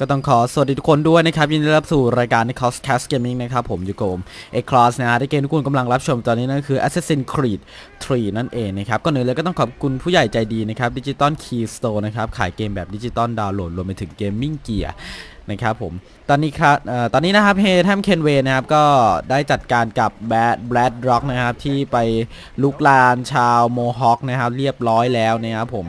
ก็ต้องขอสวัสดีทุกคนด้วยนะครับ ยินดีรับสู่รายการ n i c o s Cast Gaming นะครับ ผมอยู่กับผมเอ็กคลาสนะฮะที่เกมที่คุณกำลังรับชมตอนนี้นั่นคือ Assassin's Creed 3 นั่นเองนะครับก่อนอื่นเลยก็ต้องขอบคุณผู้ใหญ่ใจดีนะครับดิจิตอลคีย์สโตร์นะครับ ขายเกมแบบดิจิตอลดาวน์โหลดรวมไปถึงเกมมิ่งเกียร์นะครับผม ตอนนี้ครับเอ่อตอนนี้นะครับเฮทัมเคนเวนะครับ ก็ได้จัดการกับแบดแบดร็อกนะครับ ที่ไปลุกลานชาวโมฮอคนะครับ เรียบร้อยแล้วนะครับผม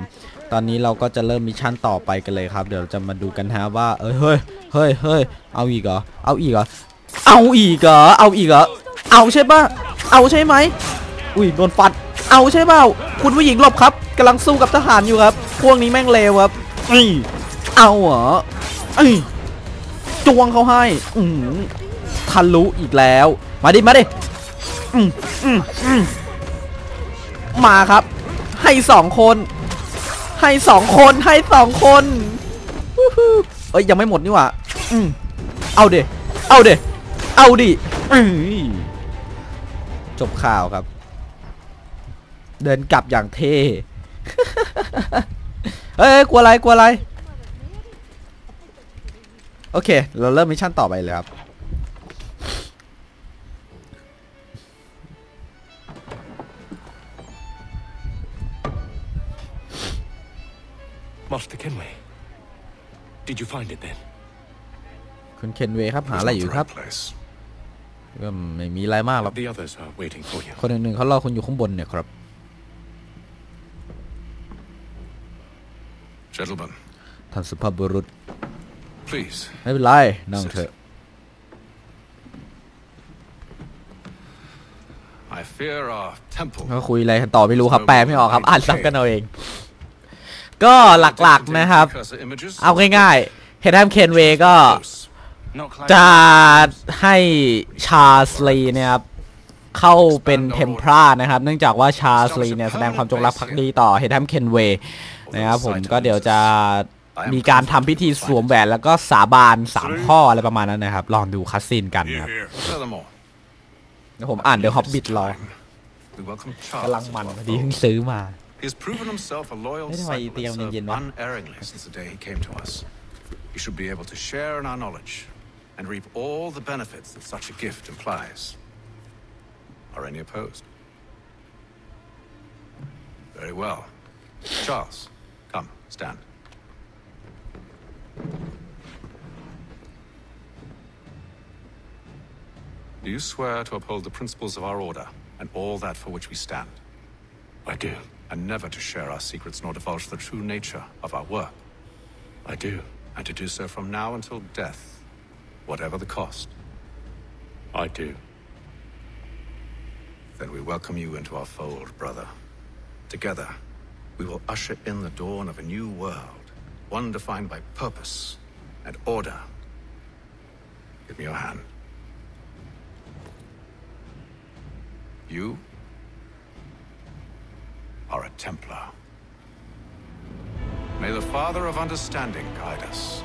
ตอนนี้เราก็จะเริ่มมิชชั่นต่อไปกันเลยครับ เดี๋ยวเราจะมาดูกันฮะว่า เอ้ยเฮ้ยเฮ้ยเฮ้ยเอาอีกเหรอเอาอีกเหรอเอาอีกเหรอเอาอีกเหรอเอาใช่ปะเอาใช่ไหมอุ้ยโดนฟัด เอาใช่เปล่าคุณผู้หญิงหลบครับกำลังสู้กับทหารอยู่ครับ พวกนี้แม่งเลวครับอือเอาเหรอเอ้ยจวงเขาให้อือทะลุอีกแล้ว มาดิมาดิอืมอืมอืมมาครับ ให้สองคน ให้สองคนให้สองคนวู้ฮู้เอ้ยยังไม่หมดนี่หว่าอืมเอาเดเอาเดเอาดิจบข่าวครับ เดินกลับอย่างเท่เอ้ยกลัวอะไรกลัวอะไร โอเค เราเริ่มมิชชั่นต่อไปเลยครับ Master Kenway. Did you find it then? คุณเคนเวย์ครับหาอะไรอยู่ครับ place. ก็ไม่มีอะไรมากหรอก The others are waiting for you. คนหนึ่งๆเขารอคุณอยู่ข้างบนเนี่ยครับ Gentlemen, ท่านสุภาพบุรุษ please. ไม่เป็นไรนั่งเถอะ I fear our temple. ก็คุยอะไรกันต่อไม่รู้ครับแปลไม่ออกครับอ่านซ้ำกันเอาเอง ก็หลักๆนะครับ เอาง่ายๆเฮดแฮมเคนเวก็จะให้ชาสลีเนี่ยครับเข้าเป็นเทมพรานะครับ เนื่องจากว่าชาสลีเนี่ยแสดงความจงรักภักดีต่อเฮดแฮมเคนเวนะครับผมก็เดี๋ยวจะมีการทำพิธีสวมแหวนแล้วก็สาบานสามข้ออะไรประมาณนั้นนะครับ ลองดูคัสซีนกันครับเดี๋ยวผมอ่านเดี๋ยวฮอบบิทรอกำลังมันพอดีเพิ่งซื้อมา He has proven himself a loyal servant, unerringly since the day he came to us. He should be able to share in our knowledge and reap all the benefits that such a gift implies. Are any opposed? Very well. Charles, come, stand. Do you swear to uphold the principles of our order and all that for which we stand? I do. And never to share our secrets nor divulge the true nature of our work? I do. And to do so from now until death, whatever the cost? I do. Then we welcome you into our fold, brother. Together, we will usher in the dawn of a new world, one defined by purpose and order. Give me your hand. You are a Templar. May the Father of Understanding guide us.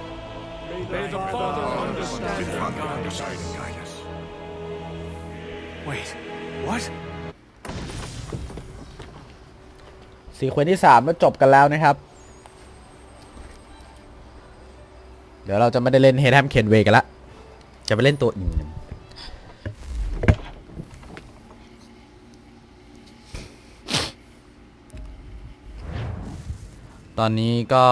May the Father of Understanding guide us. Wait, what? ซีเควนต์ที่สามก็จบกันแล้วนะครับ เดี๋ยวเราจะไม่ได้เล่นเฮดแฮมเคนเวกันละ จะไปเล่นตัวอื่น ตอนนี้ก็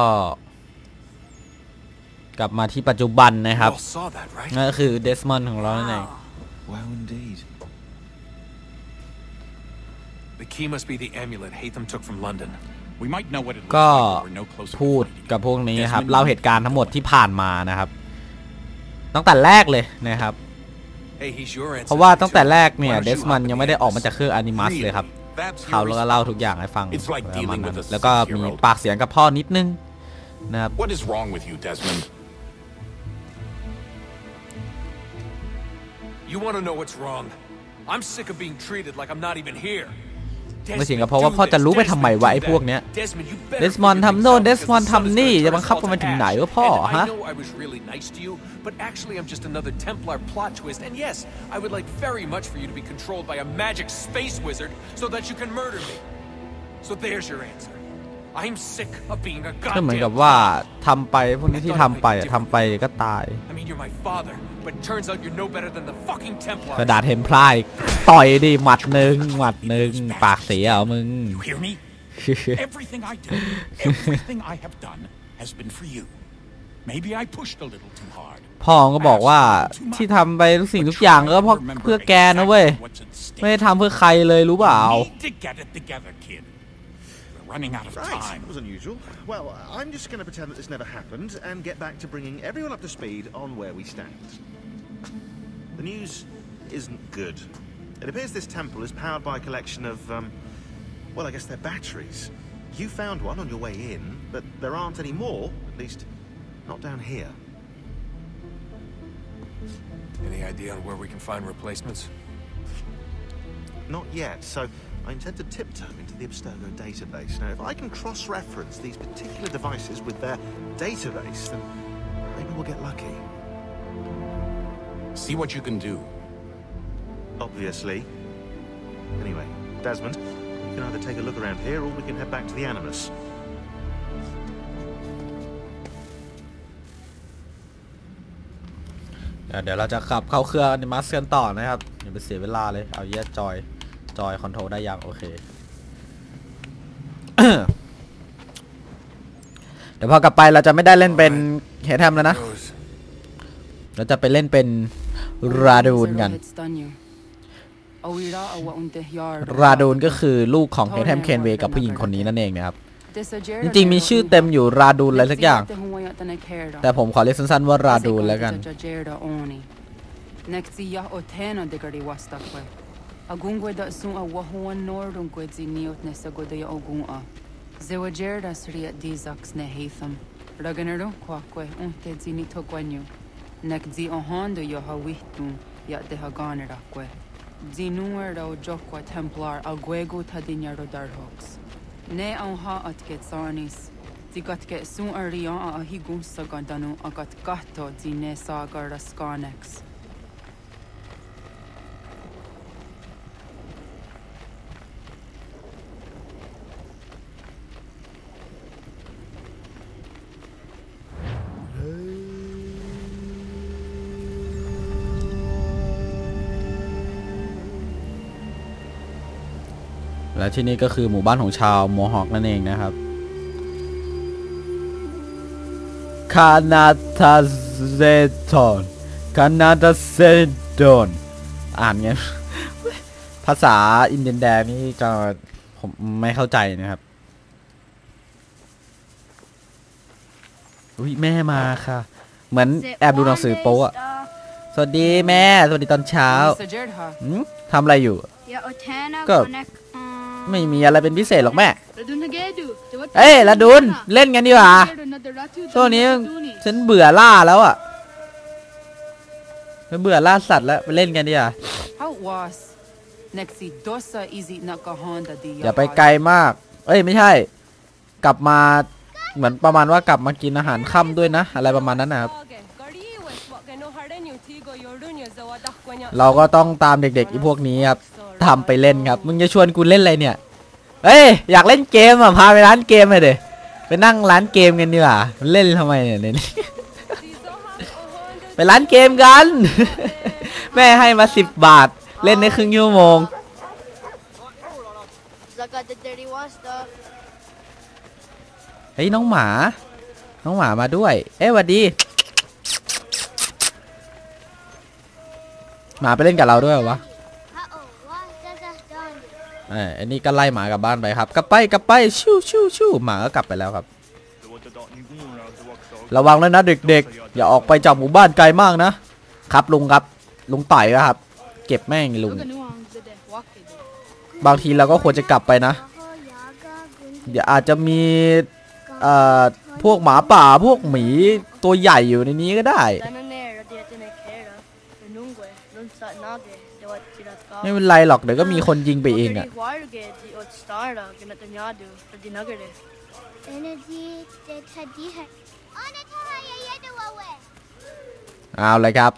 กลับมาที่ปัจจุบันนะครับ You all saw that, right? นั่นก็คือเดสมอนของเรานั่นเอง Wow, indeed. The key must be the amulet Hatham took from London. We might know what it looks ก็ like, but we're no closer to พูด finding กับ it. พวกนี้ครับเล่าเหตุการณ์ทั้งหมดที่ผ่านมานะครับ ตั้งแต่แรกเลยนะครับ Hey, he's your เพราะว่า ancestor ตั้งแต่ too. แรกเนี่ย Why don't เด you สมัน hop in ยัง the ไม่ได้ออกมา Atlas? จากเครื่องอนิมัสเลยครับ That's เขา your แล้วก็เล่าทุกอย่างให้ฟัง It's like ประมาณ dealing นั้น with a แล้วก็มี six-year-old. ปากเสียงกับพ่อนิดนึงนะครับ What is wrong with you, Desmond? You want to know what's wrong? I'm sick of being treated like I'm not even here. ไม่เสียงกับเพราะว่าพ่อจะรู้ไปทำไมวะไอ้พวกเนี้ย Desmond, you better เดสมอน figure ทำโน่น things out เดสมอน because the sun is ทำนี่ gonna จะ turn บังคับ us กัน all มา to ถึงไหน ash. วะพ่อ And ฮะ I know I was really nice to you, but actually I'm just another Templar plot twist. And yes, I would like very much for you to be controlled by a magic space wizard so that you can murder me. So there's your answer. I'm sick of being a ก็เหมือน goddamn กับว่าทำไปพวกนี้ที่ทำไปอะทำไปก็ตาย I mean, you're my father, but turns out you're no better than the fucking กระ Templars. ดาษเทมพลายต่อยดิหมัดหนึ่งหมัดหนึ่งปากเสียเหรอมึง You hear me? Everything I do, everything I have done has been for you. Maybe I pushed a little too hard. พ่อก็บอกว่าที่ทำไปทุกสิ่งทุกอย่างก็เพราะเพื่อแกนะเว้ย What's at stake. ไม่ได้ทำเพื่อใครเลยรู้เปล่า You need to get it together, kid. We're running out of Right, time. was unusual. Well, I'm just going to pretend that this never happened and get back to bringing everyone up to speed on where we stand. The news isn't good. It appears this temple is powered by a collection of, um, well, I guess they're batteries. You found one on your way in, but there aren't any more, at least not down here. Any idea on where we can find replacements? Not yet, so I intend to tiptoe into the Abstergo database. Now, if I can cross-reference these particular devices with their database, then maybe we'll get lucky. See what you can do. Obviously. Anyway, Desmond, we can either take a look around here or we can head back to the Animus. เดี๋ยวเดี๋ยวเราจะขับเข้าเครื่องอนิมัสกันต่อนะครับอย่าไปเสียเวลาเลย เอาแยกจอย จอยคอนโทรลได้ยังโอเค เดี๋ยวพอกลับไปเราจะไม่ได้เล่นเป็นเฮดแฮมแล้วนะ เราจะไปเล่นเป็นราดูนกัน ราดูนก็คือลูกของเฮดแฮมเคนเวกับผู้หญิงคนนี้นั่นเองนะครับ จริงๆมีชื่อเต็มอยู่ราดูนอะไรสักอย่าง แต่ผมขอเรียกสั้นๆว่าราดูนแล้วกัน Agungwe da sun a wahuan nordun kwezi niot ya sagodaya ogunga. Zewajerda sriat dizax ne hatham. Raganero quaque unte zini to toquanyo. Nec zi ohando yohawitun yat de haganeraque. Zinuer da ojoqua templar aguego tadinero darhox. Ne onha at getsanis. Zigatke sun rian a higun sagandanu agat gato zine sagar skanex. และที่นี่ก็คือหมู่บ้านของชาวโมฮอคนั่นเองนะครับคานาตาเซตอนคานาตาเซตอนอ่านไงภาษาอินเดียนแดงนี่จะผมไม่เข้าใจนะครับอุ้ยแม่มาค่ะ เหมือนแอบดูหนังสือโป๊อะสวัสดีแม่ สวัสดีตอนเช้า Mr. Jerdha. หืมทำอะไรอยู่ ก็ ไม่มีอะไรเป็นพิเศษหรอกแม่ เอ้เอ้ยยละละดุดุนนเล่เล่นนกักันนดีดีกกว่าว่าช่ช่ววงงนี้นี้ฉัฉันนเบื่อล่าแล้วอะฉันเบื่อล่าสัตว์แล้วไปเล่นกันดีกว่า How was? Nexi dosa easy nakahonda di อย่าไปไกลมาก เอ้ยไม่ใช่ กลับมาเหมือนประมาณว่ากลับมากินอาหารค่ำด้วยนะ อะไรประมาณนั้นนะครับ เราก็ต้องตามเด็กๆอีพวกนี้ครับ ทำไปเล่นครับ มึงจะชวนกูเล่นอะไรเนี่ย เอ้ยอยากเล่นเกมอะพาไปร้านเกมเลยเดไปนั่งร้านเกมกันดีกว่าเล่นทำไมเนี่ยเนี่ยไปร้านเกมกัน แม่ให้มาสิบบาท เล่นได้ครึ่งชั่วโมงเฮ้ยน้องหมา น้องหมามาด้วย เอ้ยหวัดดี หมาไปเล่นกับเราด้วยเหรอวะ เอ้ยอันนี้ก็ไล่หมากลับบ้านไปครับ กลับไปกลับไปชิวชิวชิวหมาก็กลับไปแล้วครับ ระวังด้วยนะเด็กๆ อย่าออกไปจากหมู่บ้านไกลมากนะ ครับลุงครับ ลุงต่อยครับ เก็บแม่งลุง บางทีเราก็ควรจะกลับไปนะ เดี๋ยวอาจจะมีเอ่อพวกหมาป่าพวกหมีตัวใหญ่อยู่ในนี้ก็ได้ ไม่เป็นไรหรอกเดี๋ยวก็มีคนยิงไปเองอะเอาเลยครับ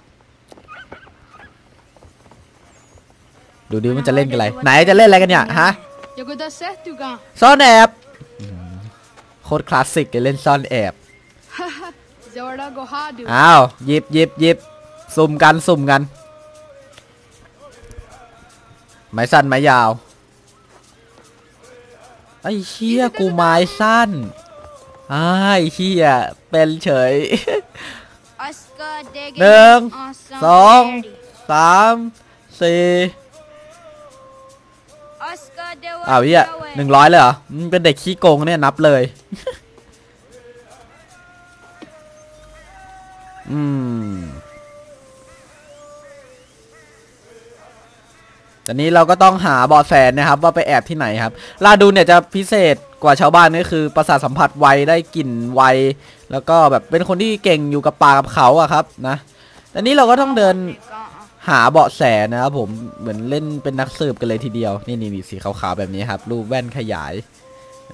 ดูดิมันจะเล่นกันอะไร ไหนจะเล่นอะไรกันเนี่ยฮะ Jag går där sett du kan. ซ่อนแอบโคตรคลาสสิกเลยเล่นซ่อนแอบ Zora go hadu. อ้าวหยิบหยิบหยิบสุ่มกันสุ่มกัน ไม้สั้นไม้ยาว ไอ้เชี่ยกูไม้สั้นอ้ายไอ้เชี่ยเป็นเฉย Oscar Degen. หนึ่ง Awesome สอง Daddy. สามสี่ Oscar de อ้าวเฮียหนึ่งร้อยเลยเหรอมึงเป็นเด็กขี้โกงเนี่ยนับเลย อืม ตอนนี้เราก็ต้องหาเบาะแสนะครับว่าไปแอบที่ไหนครับ ลาดูเนี่ยจะพิเศษกว่าชาวบ้านก็คือประสาทสัมผัสไวได้กลิ่นไวแล้วก็แบบเป็นคนที่เก่งอยู่กับป่ากับเขาอะครับนะตอนนี้เราก็ต้องเดินหาเบาะแสนะครับผมเหมือนเล่นเป็นนักสืบกันเลยทีเดียว นี่นี่นี่สีขาวๆแบบนี้ครับ รูปแว่นขยาย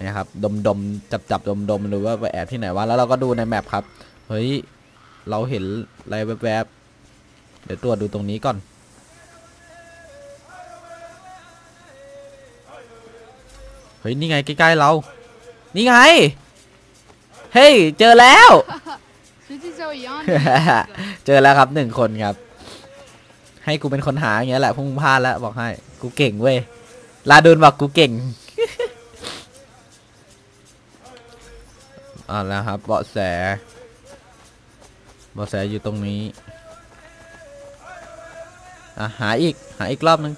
นะครับดมดมจับจับดมดมดูว่าไปแอบที่ไหนวะแล้วเราก็ดูในแมปครับ เฮ้ย เราเห็นอะไรแวบๆเดี๋ยวตรวจดูตรงนี้ก่อน เฮ้ย นี่ไง ใกล้ ๆ เรา นี่ไง เฮ้ย เจอแล้ว This is how young. เจอแล้วครับหนึ่งคนครับ ให้กูเป็นคนหาอย่างเงี้ยแหละพวกมึงพลาดแล้วบอกให้ กูเก่งเว้ย ลาดูนบอกกูเก่งอ่าแล้วครับ เบาะแส เบาะแสอยู่ตรงนี้ อะ หาอีก หาอีกรอบนึง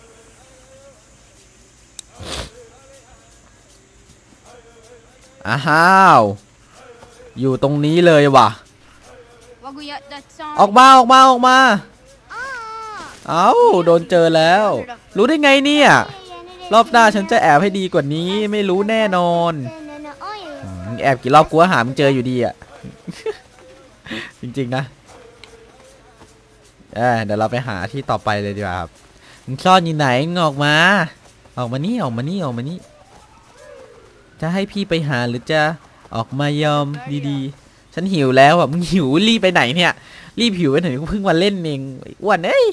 อ้าวอยู่ตรงนี้เลยว่ะ Waguya that song. ออกมาออกมาออกมา เอ้าโดนเจอแล้ว รู้ได้ไงเนี่ย รอบหน้าฉันจะแอบให้ดีกว่านี้ไม่รู้แน่นอนอืมแอบกี่รอบกูก็หามึงเจออยู่ดีอะ จริงๆนะเออเดี๋ยวเราไปหาที่ต่อไปเลยดีกว่าครับมึงซ่อนอยู่ไหนมึงออกมา ออกมานี่ออกมานี่ออกมานี่ จะให้พี่ไปหาหรือจะออกมายอมดีๆ ฉันหิวแล้วอะมึงหิวรีบไปไหนเนี่ย รีบหิวไปไหนกูเพิ่งมาเล่นเองไอ้อ้วนเอ้ย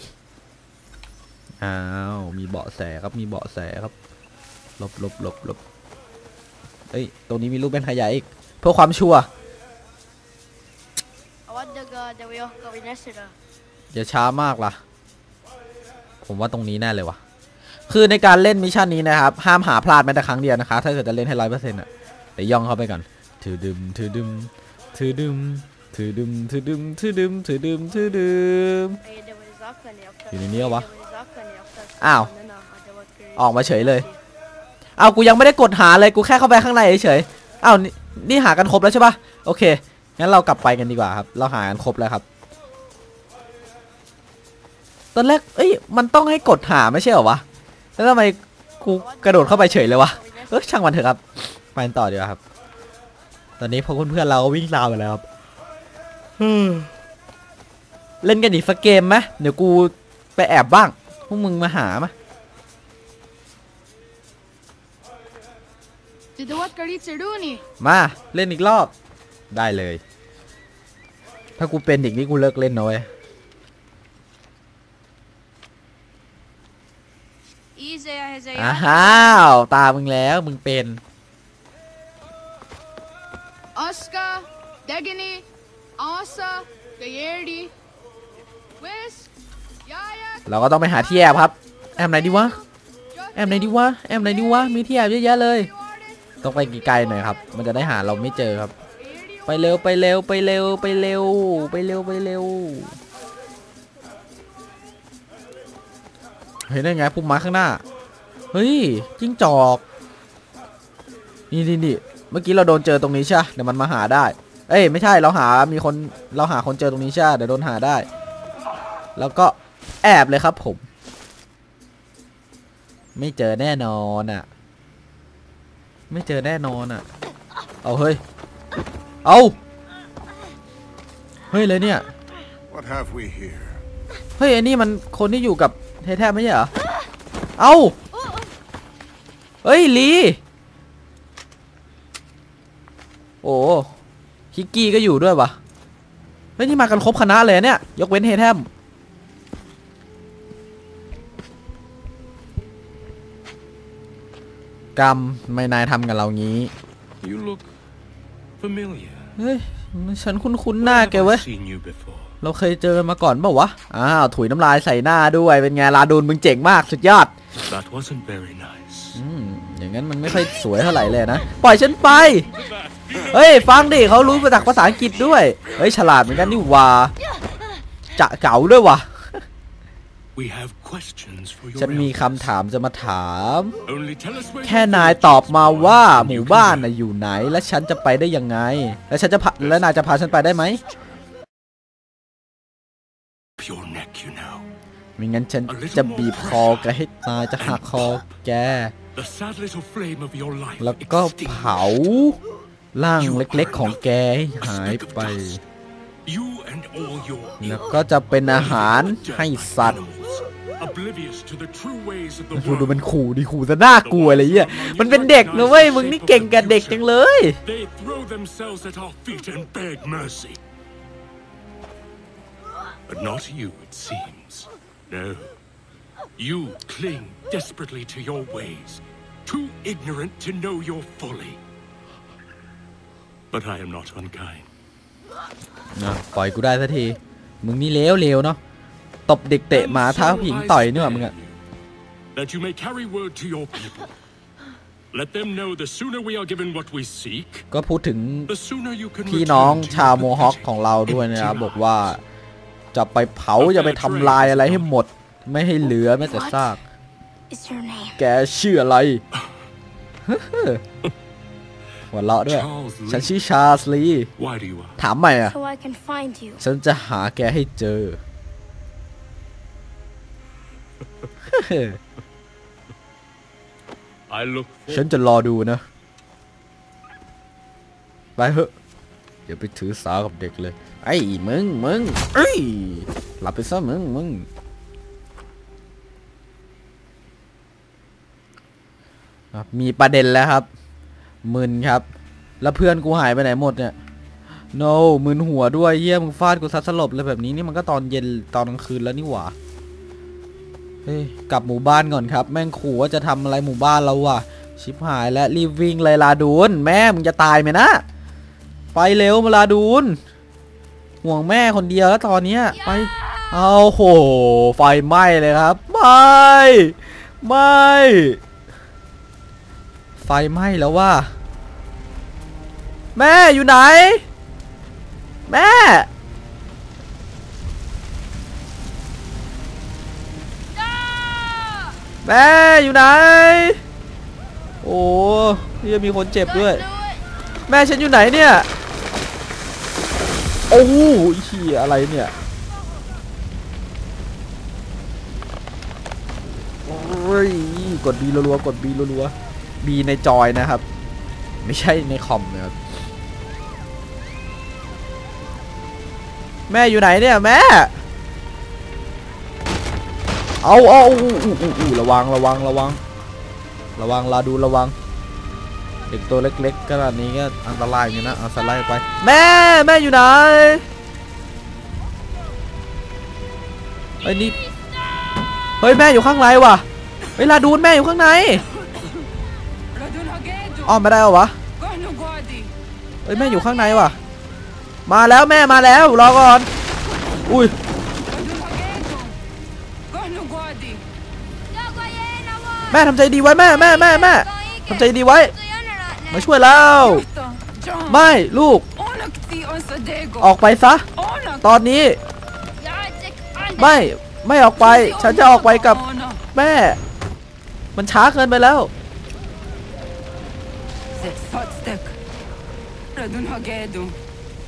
อ้าวมีเบาะแสครับมีเบาะแสครับลบลบลบลบเอ้ยตรงนี้มีรูปเป็นขยายอีกเพื่อความชัวร์ What the god that we all go in yesterday. อย่าช้ามากล่ะ ผมว่าตรงนี้แน่เลยวะ คือในการเล่นมิชชั่นนี้นะครับ ห้ามหาพลาดแม้แต่ครั้งเดียวนะคะ ถ้าเกิดจะเล่นให้ร้อยเปอร์เซ็นต์อะเดี๋ยวย่องเข้าไปก่อนถือดึมถือดึมถือดึมถือดึมถือดึมถือดึมถือดึมถือดึมอยู่ในนี้วะอ้าวออกมาเฉยเลยเอากูยังไม่ได้กดหาเลยกูแค่เข้าไปข้างในเฉยอ้าวนี่นี่หากันครบแล้วใช่ปะโอเคงั้นเรากลับไปกันดีกว่าครับ เราหากันครบแล้วครับ ตอนแรกเอ้ยมันต้องให้กดหาไม่ใช่เหรอวะ แล้วทำไมกูกระโดดเข้าไปเฉยเลยวะเออช่างมันเถอะครับไปกันต่อดีกว่าครับ ตอนนี้พวกเพื่อนๆเราก็วิ่งตามไปแล้วครับอืมเล่นกันอีกสักเกมไหมเดี๋ยวกูไปแอบบ้าง พวกมึงมาหามา Did what kari chiduni? มาเล่นอีกรอบ ได้เลย ถ้ากูเป็นอีกนี่กูเลิกเล่นนะ เว้ย Easy as a อ้าวตามึงแล้วมึงเป็น Oscar Degini Asa Gayerdi Wes Yaya เราก็ต้องไปหาที่แอบครับ แอบไหนดีวะ แอบไหนดีวะ แอบไหนดีวะ มีที่แอบเยอะแยะเลย ต้องไปไกลๆหน่อยครับ มันจะได้หาเราไม่เจอครับ ไปเร็วไปเร็วไปเร็วไปเร็วไปเร็วไปเร็ว เห็นได้ไงพุ่มไม้ข้างหน้า เฮ้ยจิ้งจอก นี่นี่นี่เมื่อกี้เราโดนเจอตรงนี้ใช่ปะเดี๋ยวมันมาหาได้ เอ้ยไม่ใช่เราหามีคนเราหาคนเจอตรงนี้ใช่ปะเดี๋ยวโดนหาได้ แล้วก็แอบเลยครับผม ไม่เจอแน่นอนอะ ไม่เจอแน่นอนอะ เอาเฮ้ย เอาเฮ้ยเลยเนี่ย What have we here? เฮ้ยไอ้นี่มันคนที่อยู่กับเทแทบไม่ใช่เหรอ เอาเฮ้ย ลี โอ้ฮิกกี้ก็อยู่ด้วยวะเฮ้ย นี่มากันครบคณะเลยเนี่ย ยกเว้นเฮแทมกรรมทำไม่นายทำกับเรางี้ You look Familiar. เฮ้ย ฉันคุ้นๆหน้าแกเว้ย I've seen you before. เราเคยเจอกันมาก่อนเปล่าวะ อ้าว ถุยน้ำลายใส่หน้าด้วย เป็นไงลาดูนมึงเจ๋งมากสุดยอด That wasn't very nice. อืมอย่างนั้นมันไม่ค่อยสวยเท่าไหร่เลยนะ ปล่อยฉันไป เฮ้ย ฟังดิเขารู้มาจากภาษาอังกฤษด้วย เฮ้ย ฉลาดเหมือนกันนี่หว่าจะเก๋าด้วยว่ะ We have questions for your ฉันมี elders. คำถามจะมาถาม Only tell us where แค่ you're นาย going. ตอบมาว่าหมู่บ้านน่ะอยู่ไหน และฉันจะไปได้ยังไง และฉันจะพาและนายจะพาฉันไปได้ไหม ไม่งั้นฉันจะบีบคอแกให้ตายจะหักคอแก The sad little flame of your life แล้วก็เผา extinguished. ร่างเล็กๆของแกให้หายไป You and all your แล้วก็จะเป็นอาหารให้สัตว์ oblivious to the true ways of the ดูดู world. มันขู่ดิขู่จะน่ากลัวอะไรเงี้ย มันเป็นเด็กนะเว้ย มึงนี่เก่งกับเด็กจังเลย But not you, it seems. No. You cling desperately to your ways, too ignorant to know your folly. But I am not unkind. นะปล่อยกูได้สักที มึงนี่เลวเลวๆเนาะ ตบเด็กเตะหมาท้าผู้หญิงต่อยนี่หว่ามึงอะ That you may carry word to your people. Let them know the sooner we are given what we seek, ก็พูดถึง the sooner you can พี่น้อง return to ชาว your โมฮอค pathetic ของเราด้วยนะครับ empty บอกว่า จะไปเผาจะไปทำลายอะไรให้หมด ไม่ให้เหลือแม้แต่ซาก Is your name? แกชื่ออะไรหัวเราะด้วย Charles ฉัน Lee. ชื่อชาร์ลส์ลี Why do you ask? ถามใหม่อะ So I can find you. ฉันจะหาแกให้เจอ I look ฉัน for จะรอดูนะ ไปเถอะอย่าไปถือสากับเด็กเลยไอ้มึงมึงเอ้ยหลับไปซะมึงมึงมีประเด็นแล้วครับ มึนครับ แล้วเพื่อนกูหายไปไหนหมดเนี่ย no มึนหัวด้วยเยี่ยมึงฟาดกูซัดสลบเลยแบบนี้นี่มันก็ตอนเย็นตอนกลางคืนแล้วนี่หว่า เฮ้ยกลับหมู่บ้านก่อนครับ แม่งขู่ว่าจะทำอะไรหมู่บ้านเราว่ะ ชิบหายแล้วรีบวิ่งเลยลาดูน แม่มึงจะตายไหมนะ ไปเร็วมาลาดูน ห่วงแม่คนเดียวแล้วตอนเนี้ยไปเอาโห ไฟไหม้เลยครับ ไม่ไม่ไฟไหม้แล้วว่า แม่อยู่ไหน แม่ แม่อยู่ไหน โอ้ยมีคนเจ็บด้วย แม่ฉันอยู่ไหนเนี่ย โอ้โหเฮียอะไรเนี่ยโอ้ยกดบีรัวๆกดบีรัวๆบีในจอยนะครับ ไม่ใช่ในคอมนะครับแม่อยู่ไหนเนี่ยแม่ เอาเอาอูอู้อู้อู้ระวังระวังระวัง ระวังลาดูระวัง เด็กตัวเล็กๆขนาดนี้ก็อันตรายอยู่นะเอาสไลด์ไป แม่แม่อยู่ไหนเฮ้ยนี่เฮ้ยแม่อยู่ข้างในว่ะเฮ้ยลาดูนแม่อยู่ข้างในอ้อมไม่ได้เหรอวะเฮ้ยแม่อยู่ข้างในว่ะ มาแล้วแม่มาแล้วรอก่อน อุ้ยแม่ทำใจดีไว้แม่แม่แม่แม่ทำใจดีไว้ มาช่วยแล้ว Ito. John. ไม่ลูก Onak ti on sa dego. ออกไปซะ Onak. ตอนนี้ ไม่ไม่ออกไป ฉันจะออกไปกับ Onak. แม่ มันช้าเกินไปแล้ว Zet fatstek. Radun hagedu.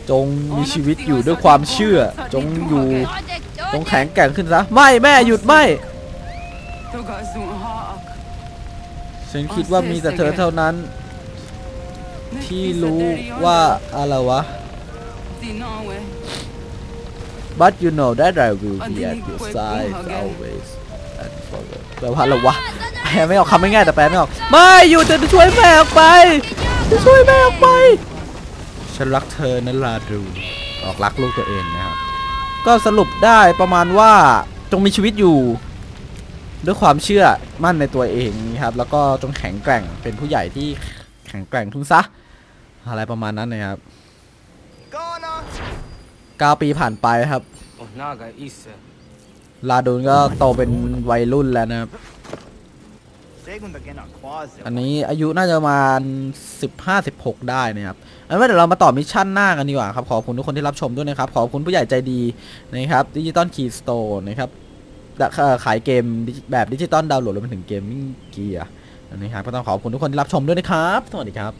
จงมีชีวิตอยู่ด้วยความเชื่อ จงอยู่ จงแข็งแกร่งขึ้นซะ ไม่แม่หยุดไม่ Toga zun haak. ฉันคิดว่ามีแต่เธอเท่านั้น ที่รู้ว่าอะไรวะ but you know that I will be at your side always and forever แปลว่าอะไรวะแปลไม่ออกคำไม่ง่ายแต่แปลไม่ออก ไม่อยู่จะช่วยแม่ออกไป จะช่วยแม่ออกไป ฉันรักเธอนะลาดู ออกรักลูกตัวเองนะครับ ก็สรุปได้ประมาณว่าจงมีชีวิตอยู่ ด้วยความเชื่อมั่นในตัวเองนะครับ แล้วก็จงแข็งแกร่งเป็นผู้ใหญ่ที่แข็งแกร่งทุนซะ อะไรประมาณนั้นนะครับเก้าปีผ่านไปครับ Onaga Issa. ลาดูนก็โตเป็นวัยรุ่นแล้วนะครับ อันนี้อายุน่าจะประมาณ15 16ได้นะครับเอาเป็นว่าเดี๋ยวเรามาต่อมิชชั่นหน้ากันดีกว่าครับ ขอบคุณทุกคนที่รับชมด้วยนะครับ ขอบคุณผู้ใหญ่ใจดีนะครับดิจิตอลคีย์สโตร์นะครับและเอ่อขายเกมดิจิแบบดิจิตอลดาวน์โหลดรวมไปถึงเกมมิ่งเกียร์นะครับก็ต้องขอบคุณทุกคนที่รับชมด้วยนะครับ สวัสดีครับ